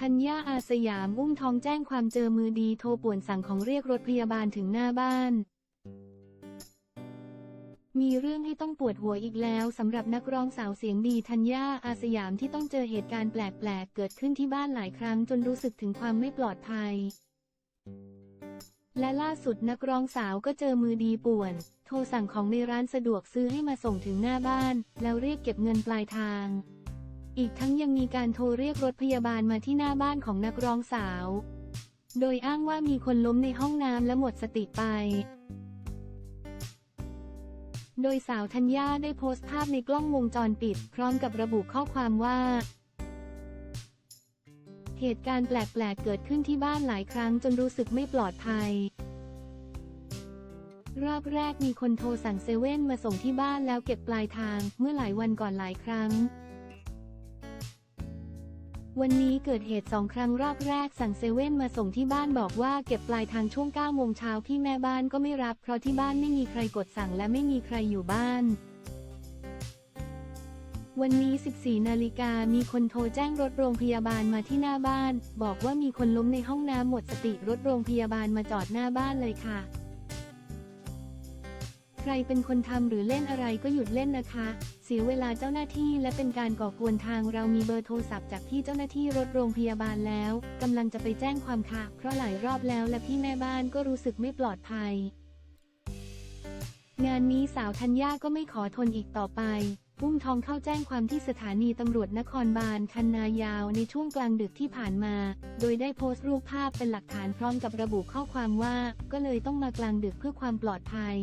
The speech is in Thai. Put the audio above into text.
ธัญญาอาสยามอุ้มทองแจ้งความเจอมือดีโทรป่วนสั่งของเรียกรถพยาบาลถึงหน้าบ้าน มีเรื่องให้ต้องปวดหัวอีกแล้วสำหรับนักร้องสาวเสียงดีธัญญาอาสยามที่ต้องเจอเหตุการณ์แปลกๆ เกิดขึ้นที่บ้านหลายครั้งจนรู้สึกถึงความไม่ปลอดภัย และล่าสุดนักร้องสาวก็เจอมือดีป่วน โทรสั่งของในร้านสะดวกซื้อให้มาส่งถึงหน้าบ้าน แล้วเรียกเก็บเงินปลายทาง อีกทั้งยังมีการโทรเรียกรถพยาบาลมาที่หน้าบ้านของนักร้องสาว โดยอ้างว่ามีคนล้มในห้องน้ำและหมดสติไป โดยสาวธัญญาได้โพสต์ภาพในกล้องวงจรปิด พร้อมกับระบุข้อความว่า เหตุการณ์แปลกๆเกิดขึ้นที่บ้านหลายครั้งจนรู้สึกไม่ปลอดภัยรอบแรกมีคนโทรสั่งเซเว่นมาส่งที่บ้านแล้วเก็บปลายทางเมื่อหลายวันก่อนหลายครั้ง วันนี้เกิดเหตุสองครั้งรอบแรกสั่งเซเว่นมาส่งที่บ้านบอกว่าเก็บปลายทางช่วง9โมงเช้าพี่แม่บ้านก็ไม่รับเพราะที่บ้านไม่มีใครกดสั่งและไม่มีใครอยู่บ้าน วันนี้ 14 นาฬิกามีคนโทรแจ้งรถโรงพยาบาลมาที่หน้าบ้าน บอกว่ามีคนล้มในห้องน้ำหมดสติรถโรงพยาบาลมาจอดหน้าบ้านเลยค่ะ รเป็นคนทำหรือเล่นอะไรก็หยุดเล่นนะคะ เสียเวลาเจ้าหน้าที่และเป็นการก่อกวนทางเรามีเบอร์โทรศัพท์จากที่เจ้าหน้าที่รถโรงพยาบาลแล้วกำลังจะไปแจ้งความค่ะ เพราะหลายรอบแล้วและพี่แม่บ้านก็รู้สึกไม่ปลอดภัย งานนี้สาวธัญญาก็ไม่ขอทนอีกต่อไปอุ้มทองเข้าแจ้งความที่สถานีตำรวจนครบาลคันนายาวในช่วงกลางดึกที่ผ่านมา โดยได้โพสต์รูปภาพเป็นหลักฐานพร้อมกับระบุข้อความว่า ก็เลยต้องมากลางดึกเพื่อความปลอดภัย